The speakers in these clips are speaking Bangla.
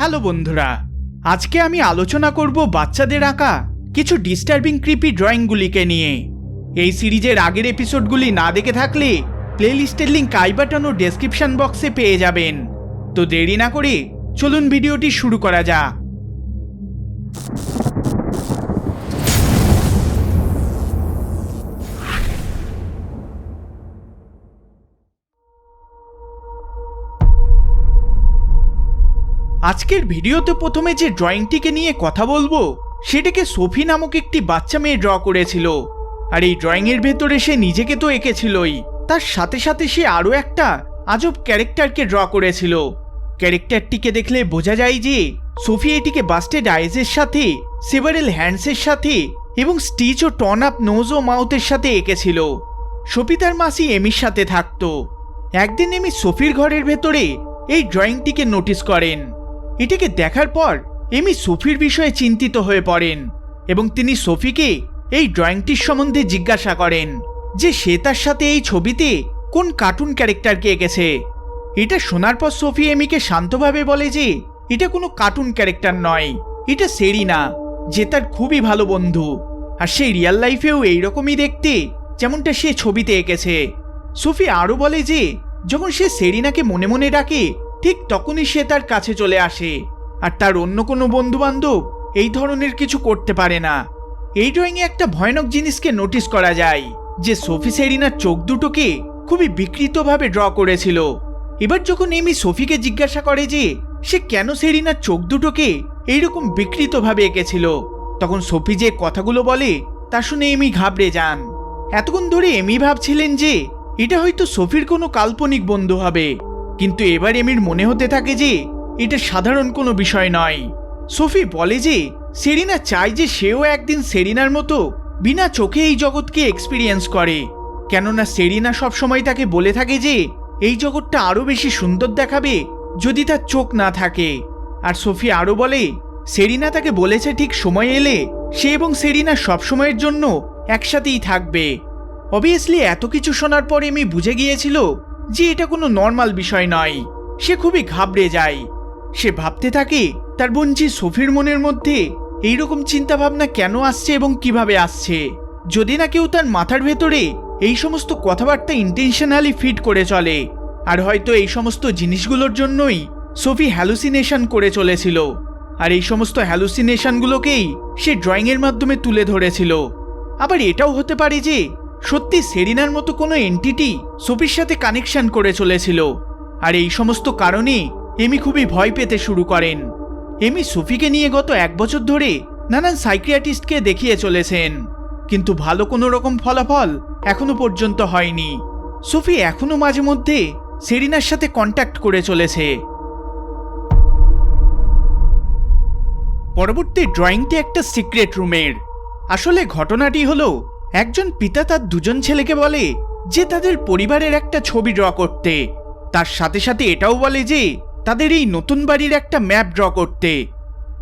হ্যালো বন্ধুরা, আজকে আমি আলোচনা করব বাচ্চাদের আঁকা কিছু ডিস্টার্বিং ক্রিপি ড্রয়িংগুলিকে নিয়ে। এই সিরিজের আগের এপিসোডগুলি না দেখে থাকলে প্লেলিস্টের লিঙ্ক আই বাটন ও ডেসক্রিপশন বক্সে পেয়ে যাবেন। তো দেরি না করে চলুন ভিডিওটি শুরু করা যাক। আজকের ভিডিওতে প্রথমে যে ড্রয়িংটিকে নিয়ে কথা বলব, সেটাকে সোফি নামক একটি বাচ্চা মেয়ে ড্র করেছিল। আর এই ড্রয়িংয়ের ভেতরে সে নিজেকে তো এঁকেছিলই। তার সাথে সাথে সে আরও একটা আজব ক্যারেক্টারকে ড্র করেছিল। ক্যারেক্টারটিকে দেখলে বোঝা যায় যে, সোফি এটিকে বাস্টেড আইজের সাথে, সেভারেল হ্যান্ডসের সাথে এবং স্টিচ ও টন আপ নোজ ও মাউথের সাথে এঁকেছিল। সোফি তার মাসি এমির সাথে থাকতো। একদিন এমি সোফির ঘরের ভেতরে এই ড্রয়িংটিকে নোটিস করেন। এটিকে দেখার পর এমি সোফির বিষয়ে চিন্তিত হয়ে পড়েন এবং তিনি সোফিকে এই ড্রয়িংটির সম্বন্ধে জিজ্ঞাসা করেন যে সে তার সাথে এই ছবিতে কোন কার্টুন ক্যারেক্টারকে এঁকেছে। এটা শোনার পর সোফি এমিকে শান্তভাবে বলে যে, এটা কোনো কার্টুন ক্যারেক্টার নয়, এটা সেরিনা যে তার খুবই ভালো বন্ধু। আর সেই রিয়াল লাইফেও এইরকমই দেখতে যেমনটা সে ছবিতে এঁকেছে। সোফি আরও বলে যে, যখন সে সেরিনাকে মনে মনে ডাকে ঠিক তখনই সে তার কাছে চলে আসে। আর তার অন্য কোনো বন্ধু বান্ধব এই ধরনের কিছু করতে পারে না। এই ড্রয়িংয়ে একটা ভয়ানক জিনিসকে নোটিস করা যায়, যে সোফি সেরিনার চোখ দুটোকে খুবই বিকৃতভাবে ড্র করেছিল। এবার যখন এমি সোফিকে জিজ্ঞাসা করে যে সে কেন সেরিনার চোখ দুটোকে এইরকম বিকৃতভাবে এঁকেছিল, তখন সোফি যে কথাগুলো বলে তা শুনে এমি ঘাবড়ে যান। এতক্ষণ ধরে এমি ভাবছিলেন যে এটা হয়তো সোফির কোনো কাল্পনিক বন্ধু হবে। কিন্তু এবার এমির মনে হতে থাকে যে এটা সাধারণ কোনো বিষয় নয়। সোফি বলে যে, সেরিনা চায় যে সেও একদিন সেরিনার মতো বিনা চোখে এই জগৎকে এক্সপিরিয়েন্স করে। কেননা সেরিনা সবসময় তাকে বলে থাকে যে, এই জগৎটা আরও বেশি সুন্দর দেখাবে যদি তার চোখ না থাকে। আর সোফি আরও বলে, সেরিনা তাকে বলেছে ঠিক সময় এলে সে এবং সেরিনা সবসময়ের জন্য একসাথেই থাকবে। অবভিয়াসলি এত কিছু শোনার পর এমি বুঝে গিয়েছিল যে এটা কোনো নর্মাল বিষয় নয়। সে খুবই ঘাবড়ে যায়। সে ভাবতে থাকে, তার বোনজি সোফির মনের মধ্যে এইরকম চিন্তাভাবনা কেন আসছে এবং কীভাবে আসছে? যদি না কেউ তার মাথার ভেতরে এই সমস্ত কথাবার্তা ইন্টেনশনালি ফিট করে চলে, আর হয়তো এই সমস্ত জিনিসগুলোর জন্যই সোফি হ্যালুসিনেশন করে চলেছিল। আর এই সমস্ত হ্যালুসিনেশনগুলোকেই সে ড্রয়িংয়ের মাধ্যমে তুলে ধরেছিল। আবার এটাও হতে পারে যে সত্যি সেরিনার মতো কোনো এন্টিটি সোফির সাথে কানেকশন করে চলেছিল। আর এই সমস্ত কারণে এমি খুবই ভয় পেতে শুরু করেন। এমি সোফিকে নিয়ে গত এক বছর ধরে নানান সাইক্রিয়াটিস্টকে দেখিয়ে চলেছেন। কিন্তু ভালো কোনো রকম ফলাফল এখনও পর্যন্ত হয়নি। সোফি এখনও মাঝে মধ্যে সেরিনার সাথে কন্ট্যাক্ট করে চলেছে। পরবর্তী ড্রয়িংটি একটা সিক্রেট রুমের আসলে ঘটনাটি হলো একজন পিতা তার দুজন ছেলেকে বলে যে তাদের পরিবারের একটা ছবি ড্র করতে। তার সাথে সাথে এটাও বলে যে তাদের এই নতুন বাড়ির একটা ম্যাপ ড্র করতে।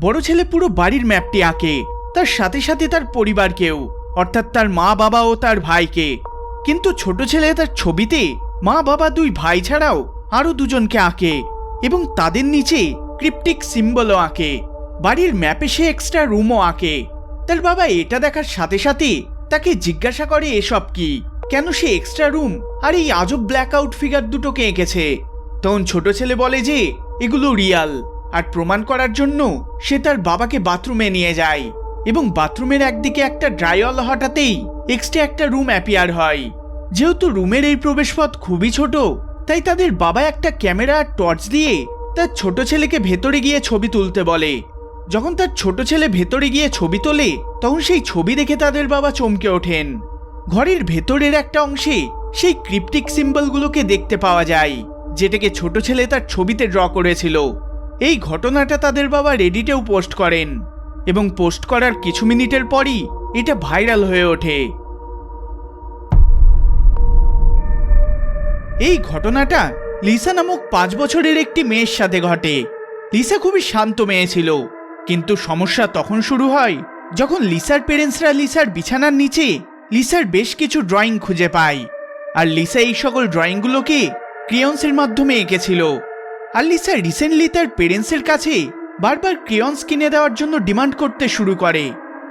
বড় ছেলে পুরো বাড়ির ম্যাপটি আঁকে, তার সাথে সাথে তার পরিবারকেও, অর্থাৎ তার মা বাবা ও তার ভাইকে। কিন্তু ছোট ছেলে তার ছবিতে মা বাবা দুই ভাই ছাড়াও আরও দুজনকে আঁকে এবং তাদের নিচে ক্রিপ্টিক সিম্বলও আঁকে। বাড়ির ম্যাপে সে এক্সট্রা রুমও আঁকে। তার বাবা এটা দেখার সাথে সাথে তাকে জিজ্ঞাসা করে এসব কি? কেন সে এক্সট্রা রুম আর এই আজব ব্ল্যাক আউট ফিগার দুটোকে এঁকেছে। তখন ছোট ছেলে বলে যে, এগুলো রিয়াল আর প্রমাণ করার জন্য সে তার বাবাকে বাথরুমে নিয়ে যায়। এবং বাথরুমের একদিকে একটা ড্রাইওয়াল হঠাতেই এক্সট্রা একটা রুম অ্যাপিয়ার হয়। যেহেতু রুমের এই প্রবেশপথ খুবই ছোট, তাই তাদের বাবা একটা ক্যামেরা আর টর্চ দিয়ে তার ছোট ছেলেকে ভেতরে গিয়ে ছবি তুলতে বলে। যখন তার ছোট ছেলে ভেতরে গিয়ে ছবি তোলে, তখন সেই ছবি দেখে তাদের বাবা চমকে ওঠেন। ঘরের ভেতরের একটা অংশে সেই ক্রিপ্টিক সিম্বলগুলোকে দেখতে পাওয়া যায়, যেটাকে ছোট ছেলে তার ছবিতে ড্র করেছিল। এই ঘটনাটা তাদের বাবা রেডিটেও পোস্ট করেন এবং পোস্ট করার কিছু মিনিটের পরই এটা ভাইরাল হয়ে ওঠে। এই ঘটনাটা লিসা নামক পাঁচ বছরের একটি মেয়ের সাথে ঘটে। লিসা খুবই শান্ত মেয়ে ছিল। কিন্তু সমস্যা তখন শুরু হয় যখন লিসার পেরেন্টসরা লিসার বিছানার নিচে লিসার বেশ কিছু ড্রয়িং খুঁজে পায়। আর লিসা এই সকল ড্রয়িংগুলোকে ক্রিয়ন্সের মাধ্যমে এঁকেছিল। আর লিসা রিসেন্টলি তার পেরেন্টসের কাছে বারবার ক্রিয়ন্স কিনে দেওয়ার জন্য ডিমান্ড করতে শুরু করে।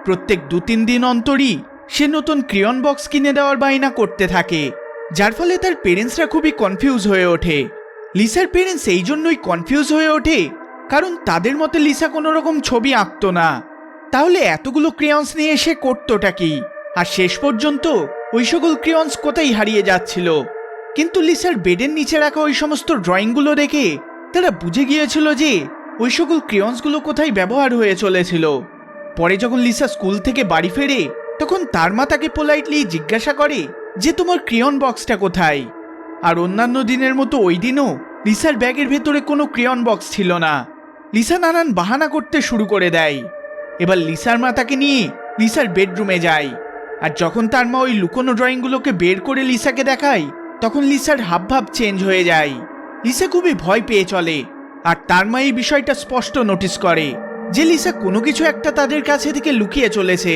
প্রত্যেক দু তিন দিন অন্তরই সে নতুন ক্রিয়ন বক্স কিনে দেওয়ার বায়না করতে থাকে, যার ফলে তার পেরেন্টসরা খুবই কনফিউজ হয়ে ওঠে। লিসার পেরেন্টস এই জন্যই কনফিউজ হয়ে ওঠে কারণ তাদের মতে লিসা কোনো রকম ছবি আঁকতো না। তাহলে এতগুলো ক্রিয়ন্স নিয়ে এসে করতোটা কি? আর শেষ পর্যন্ত ওই সকল ক্রিয়ন্স কোথায় হারিয়ে যাচ্ছিল? কিন্তু লিসার বেডের নিচে রাখা ওই সমস্ত ড্রয়িংগুলো দেখে তারা বুঝে গিয়েছিল যে ওই সকল ক্রিয়ন্সগুলো কোথায় ব্যবহার হয়ে চলেছিল। পরে যখন লিসা স্কুল থেকে বাড়ি ফেরে, তখন তার মা তাকে পোলাইটলি জিজ্ঞাসা করে যে, তোমার ক্রিয়ন বক্সটা কোথায়? আর অন্যান্য দিনের মতো ওই দিনও লিসার ব্যাগের ভেতরে কোনো ক্রিয়ন বক্স ছিল না। লিসা নানান বাহানা করতে শুরু করে দেয়। এবার লিসার মা তাকে নিয়ে লিসার বেডরুমে যায়। আর যখন তার মা ওই লুকোনো ড্রয়িংগুলোকে বের করে লিসাকে দেখায়, তখন লিসার হাবভাব চেঞ্জ হয়ে যায়। লিসা খুবই ভয় পেয়ে চলে, আর তার মা এই বিষয়টা স্পষ্ট নোটিস করে যে লিসা কোনো কিছু একটা তাদের কাছে থেকে লুকিয়ে চলেছে।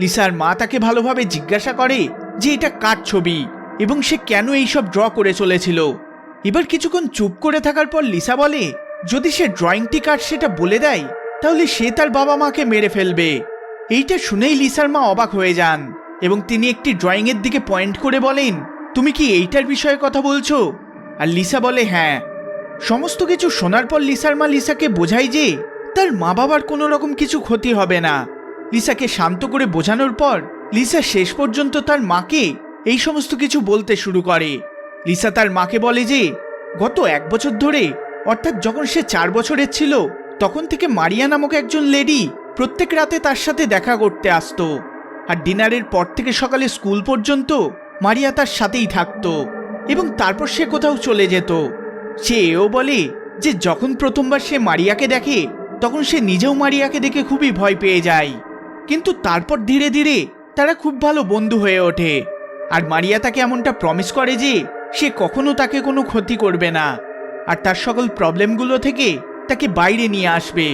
লিসার মা তাকে ভালোভাবে জিজ্ঞাসা করে যে এটা কার ছবি এবং সে কেন এইসব ড্র করে চলেছিল। এবার কিছুক্ষণ চুপ করে থাকার পর লিসা বলে যদি সে ড্রয়িংটি কার সেটা বলে দেয়, তাহলে সে তার বাবা মাকে মেরে ফেলবে। এইটা শুনেই লিসার মা অবাক হয়ে যান এবং তিনি একটি ড্রয়িংয়ের দিকে পয়েন্ট করে বলেন, তুমি কি এইটার বিষয়ে কথা বলছো? আর লিসা বলে হ্যাঁ। সমস্ত কিছু শোনার পর লিসার মা লিসাকে বোঝায় যে তার মা বাবার কোনো রকম কিছু ক্ষতি হবে না। লিসাকে শান্ত করে বোঝানোর পর লিসা শেষ পর্যন্ত তার মাকে এই সমস্ত কিছু বলতে শুরু করে। লিসা তার মাকে বলে যে, গত এক বছর ধরে অর্থাৎ যখন সে চার বছরের ছিল, তখন থেকে মারিয়া নামক একজন লেডি প্রত্যেক রাতে তার সাথে দেখা করতে আসতো। আর ডিনারের পর থেকে সকালে স্কুল পর্যন্ত মারিয়া তার সাথেই থাকতো এবং তারপর সে কোথাও চলে যেত। সে এও বলে যে যখন প্রথমবার সে মারিয়াকে দেখে, তখন সে নিজেও মারিয়াকে দেখে খুবই ভয় পেয়ে যায়। কিন্তু তারপর ধীরে ধীরে তারা খুব ভালো বন্ধু হয়ে ওঠে। আর মারিয়া তাকে এমনটা প্রমিস করে যে সে কখনো তাকে কোনো ক্ষতি করবে না। আর তার সকল প্রবলেমগুলো থেকে তাকে বাইরে নিয়ে আসবে।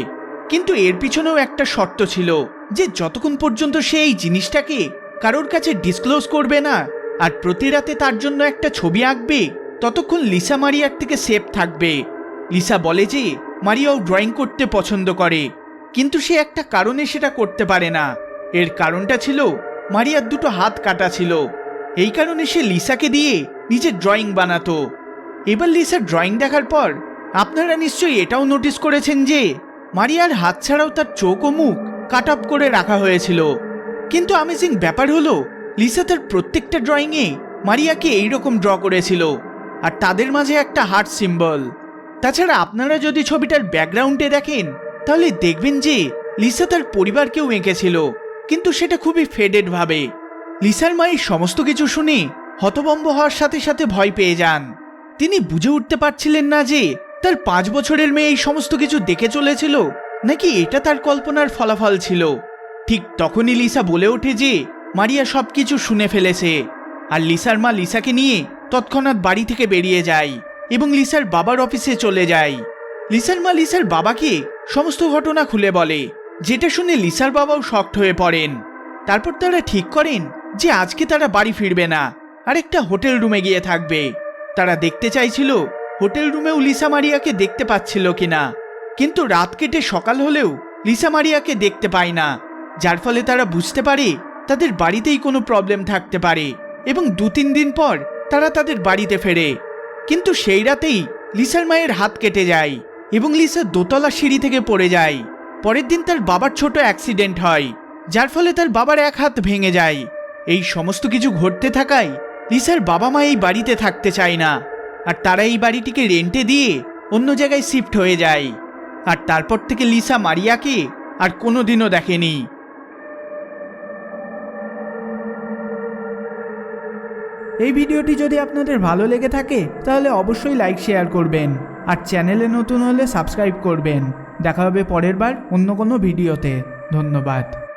কিন্তু এর পিছনেও একটা শর্ত ছিল যে যতক্ষণ পর্যন্ত সে এই জিনিসটাকে কারোর কাছে ডিসক্লোজ করবে না আর প্রতি রাতে তার জন্য একটা ছবি আঁকবে, ততক্ষণ লিসা মারিয়ার থেকে সেফ থাকবে। লিসা বলে যে মারিয়াও ড্রয়িং করতে পছন্দ করে, কিন্তু সে একটা কারণে সেটা করতে পারে না। এর কারণটা ছিল মারিয়ার দুটো হাত কাটা ছিল। এই কারণে সে লিসাকে দিয়ে নিজের ড্রয়িং বানাতো। এবার লিসার ড্রয়িং দেখার পর, আপনারা নিশ্চয়ই এটাও নোটিস করেছেন যে, মারিয়ার হাত ছাড়াও তার চোখ ও মুখ কাট আপ করে রাখা হয়েছিল। কিন্তু আমেজিং ব্যাপার হলো, লিসা তার প্রত্যেকটা ড্রয়িংয়ে মারিয়াকে এইরকম ড্র করেছিল। আর তাদের মাঝে একটা হার্ট সিম্বল তাছাড়া আপনারা যদি ছবিটার ব্যাকগ্রাউন্ডে দেখেন, তাহলে দেখবেন যে, লিসা তার পরিবারকেও এঁকেছিল। কিন্তু সেটা খুবই ফেডেড ভাবে। লিসার মা এই সমস্ত কিছু শুনে হতবম্ব হওয়ার সাথে সাথে ভয় পেয়ে যান। তিনি বুঝে উঠতে পারছিলেন না যে তার পাঁচ বছরের মেয়ে এই সমস্ত কিছু দেখে চলেছিল, নাকি এটা তার কল্পনার ফলাফল ছিল। ঠিক তখনই লিসা বলে ওঠে যে মারিয়া সবকিছু শুনে ফেলেছে আর লিসার মা লিসাকে নিয়ে তৎক্ষণাৎ বাড়ি থেকে বেরিয়ে যায় এবং লিসার বাবার অফিসে চলে যায়। লিসার মা লিসার বাবাকে সমস্ত ঘটনা খুলে বলে, যেটা শুনে লিসার বাবাও শক্ট হয়ে পড়েন। তারপর তারা ঠিক করেন যে আজকে তারা বাড়ি ফিরবে না আর একটা হোটেল রুমে গিয়ে থাকবে। তারা দেখতে চাইছিল হোটেল রুমেও লিসা মারিয়াকে দেখতে পাচ্ছিল কিনা। কিন্তু রাত কেটে সকাল হলেও লিসা মারিয়াকে দেখতে পায় না। যার ফলে তারা বুঝতে পারে তাদের বাড়িতেই কোনো প্রবলেম থাকতে পারে এবং দু তিন দিন পর তারা তাদের বাড়িতে ফেরে। কিন্তু সেই রাতেই লিসার মায়ের হাত কেটে যায় এবং লিসা দোতলা সিঁড়ি থেকে পড়ে যায়। পরের দিন তার বাবার ছোট অ্যাক্সিডেন্ট হয়, যার ফলে তার বাবার এক হাত ভেঙে যায়। এই সমস্ত কিছু ঘটতে থাকায় লিসার বাবা মা এই বাড়িতে থাকতে চায় না। আর তারা এই বাড়িটিকে রেন্টে দিয়ে অন্য জায়গায় শিফট হয়ে যায়। আর তারপর থেকে লিসা মারিয়াকে আর কোনো দিনও দেখেনি। এই ভিডিওটি যদি আপনাদের ভালো লেগে থাকে, তাহলে অবশ্যই লাইক শেয়ার করবেন। আর চ্যানেলে নতুন হলে সাবস্ক্রাইব করবেন। দেখা হবে পরের বার অন্য কোনো ভিডিওতে। ধন্যবাদ।